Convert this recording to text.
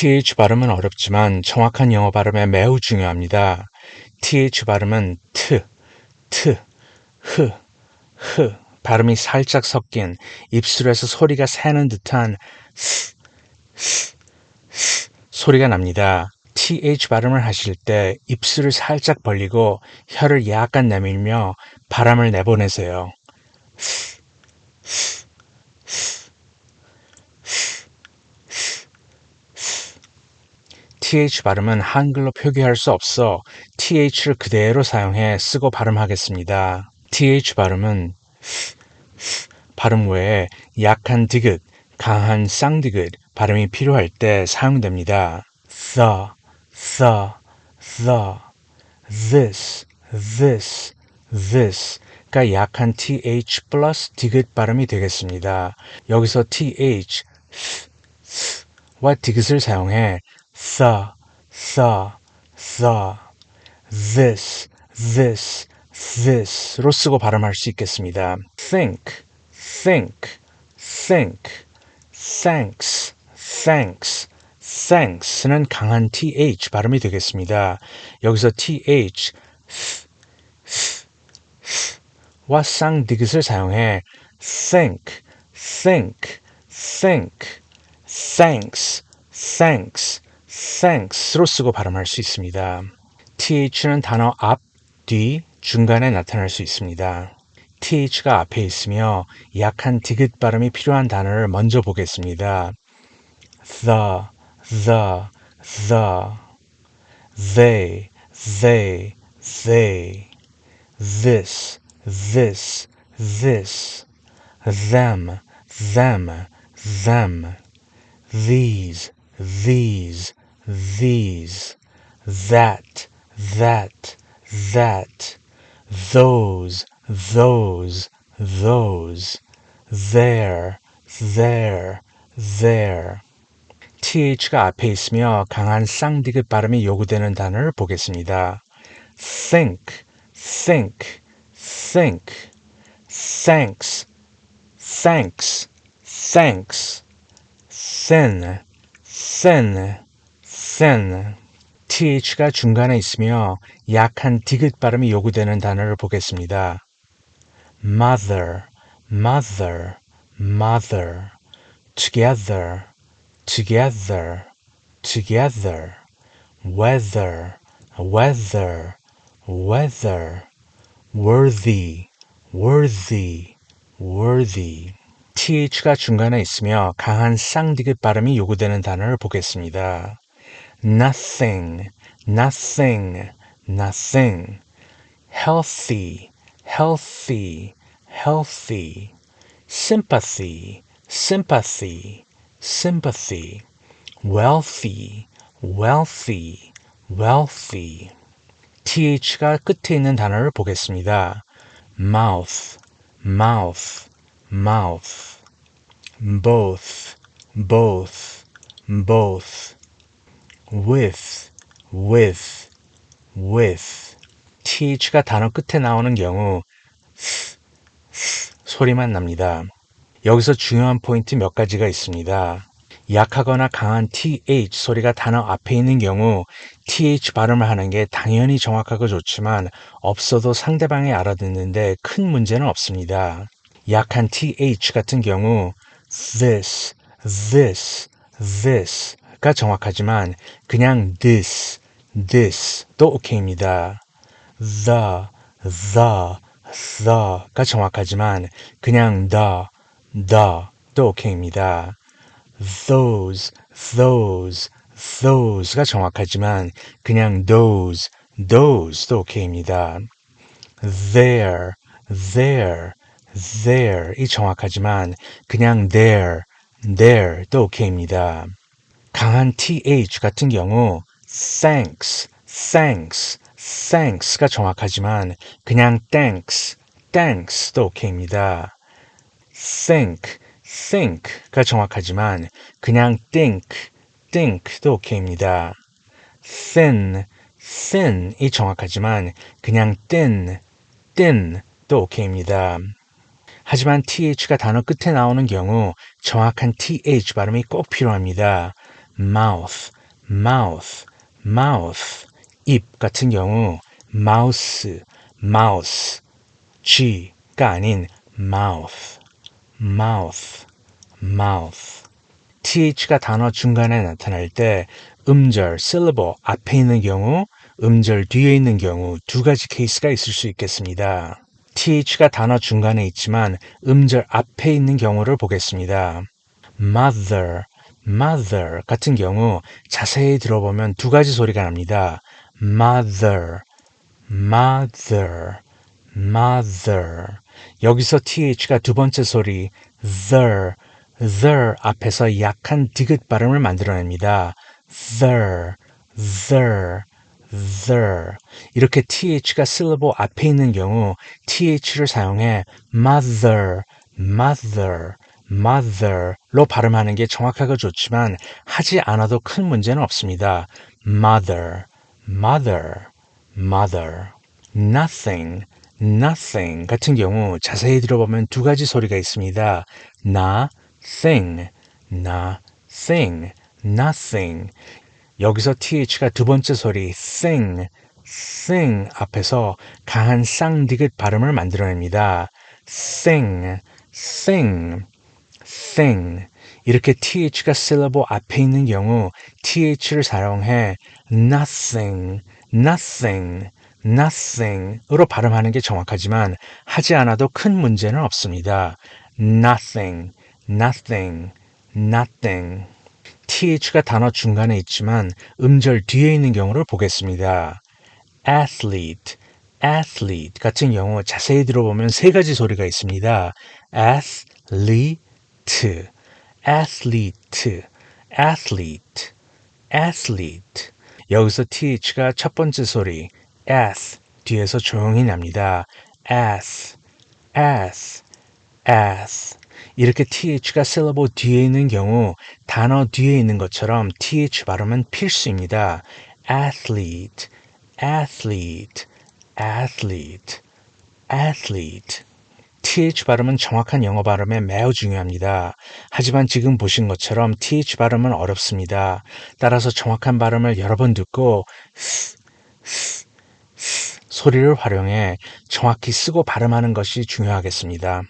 th 발음은 어렵지만 정확한 영어 발음에 매우 중요합니다. th 발음은 트, 트, 흐, 흐 발음이 살짝 섞인 입술에서 소리가 새는 듯한 스, 스, 스 소리가 납니다. th 발음을 하실 때 입술을 살짝 벌리고 혀를 약간 내밀며 바람을 내보내세요. Th 발음은 한글로 표기할 수 없어 th를 그대로 사용해 쓰고 발음하겠습니다. th 발음은 발음 외에 약한 디귿, 강한 쌍디귿 발음이 필요할 때 사용됩니다. the, the, the, this, this, this가 약한 th 플러스 디귿 발음이 되겠습니다. 여기서 th, 와 디귿을 사용해 the, the, the, this, this, this로 쓰고 발음할 수 있겠습니다. think, think, think, thanks, thanks, thanks는 강한 th 발음이 되겠습니다. 여기서 th 와 쌍디귿을 사용해 think, think, think, thanks, thanks, thanks로 쓰고 발음할 수 있습니다. th는 단어 앞, 뒤, 중간에 나타날 수 있습니다. th가 앞에 있으며 약한 디귿 발음이 필요한 단어를 먼저 보겠습니다. the, the, the, they, they, they, this, this, this, them, them, them, these, these, these, that, that, that, those, those, those, there, there, there. th가 앞에 있으며 강한 쌍디귿 발음이 요구되는 단어를 보겠습니다. think, think, think, thanks, thanks, thanks, thin, thin, thin. th가 중간에 있으며 약한 디귿 발음이 요구되는 단어를 보겠습니다. mother, mother, mother, together, together, together, weather, weather, weather, worthy, worthy, worthy. th가 중간에 있으며 강한 쌍디귿 발음이 요구되는 단어를 보겠습니다. nothing, nothing, nothing. healthy, healthy, healthy. sympathy, sympathy, sympathy. wealthy, wealthy, wealthy. th가 끝에 있는 단어를 보겠습니다. mouth, mouth, mouth. both, both, both. With, with, with. th가 단어 끝에 나오는 경우 소리만 납니다. 여기서 중요한 포인트 몇 가지가 있습니다. 약하거나 강한 th 소리가 단어 앞에 있는 경우 th 발음을 하는 게 당연히 정확하고 좋지만 없어도 상대방이 알아듣는데 큰 문제는 없습니다. 약한 th 같은 경우 this, this, this 가 정확하지만 그냥 this, this도 오케이입니다. the, the, the가 정확하지만 그냥 the, the도 오케이입니다. those, those, those가 정확하지만 그냥 those, those도 오케이입니다. there, there, there이 정확하지만 그냥 there, there도 오케이입니다. 강한 th 같은 경우 thanks, thanks, thanks가 정확하지만 그냥 thanks, thanks도 오케이입니다. think, think가 정확하지만 그냥 think, think도 오케이입니다. thin, thin이 정확하지만 그냥 thin, thin도 오케이입니다. 하지만 th가 단어 끝에 나오는 경우 정확한 th 발음이 꼭 필요합니다. Mouth, mouth, mouth. 입 같은 경우 mouse, mouse. G가 아닌 mouth, mouth, mouth. th가 단어 중간에 나타날 때 음절, syllable 앞에 있는 경우, 음절 뒤에 있는 경우 두 가지 케이스가 있을 수 있겠습니다. th가 단어 중간에 있지만 음절 앞에 있는 경우를 보겠습니다. mother, mother 같은 경우 자세히 들어보면 두 가지 소리가 납니다. mother, mother, mother. 여기서 th가 두 번째 소리 the, the 앞에서 약한 디귿 발음을 만들어냅니다. the, the, the. 이렇게 th가 syllable 앞에 있는 경우 th를 사용해 mother, mother, mother 로 발음하는 게 정확하고 좋지만 하지 않아도 큰 문제는 없습니다. mother, mother, mother. nothing, nothing 같은 경우 자세히 들어보면 두 가지 소리가 있습니다. nothing, nothing, nothing. 여기서 th가 두 번째 소리 thing, thing 앞에서 강한 쌍디귿 발음을 만들어냅니다. thing, thing, thing. 이렇게 th가 syllable 앞에 있는 경우 th를 사용해 nothing, nothing, nothing으로 발음하는 게 정확하지만 하지 않아도 큰 문제는 없습니다. nothing, nothing, nothing. th가 단어 중간에 있지만 음절 뒤에 있는 경우를 보겠습니다. athlete, athlete 같은 경우 자세히 들어보면 세 가지 소리가 있습니다. athlete, athlete, athlete, athlete. 여기서 th가 첫 번째 소리 ath 뒤에서 조용히 납니다. ath, ath, ath. 이렇게 th가 syllable 뒤에 있는 경우 단어 뒤에 있는 것처럼 th 발음은 필수입니다. athlete, athlete, athlete, athlete. Th 발음은 정확한 영어 발음에 매우 중요합니다. 하지만 지금 보신 것처럼 th 발음은 어렵습니다. 따라서 정확한 발음을 여러 번 듣고 소리를 활용해 정확히 쓰고 발음하는 것이 중요하겠습니다.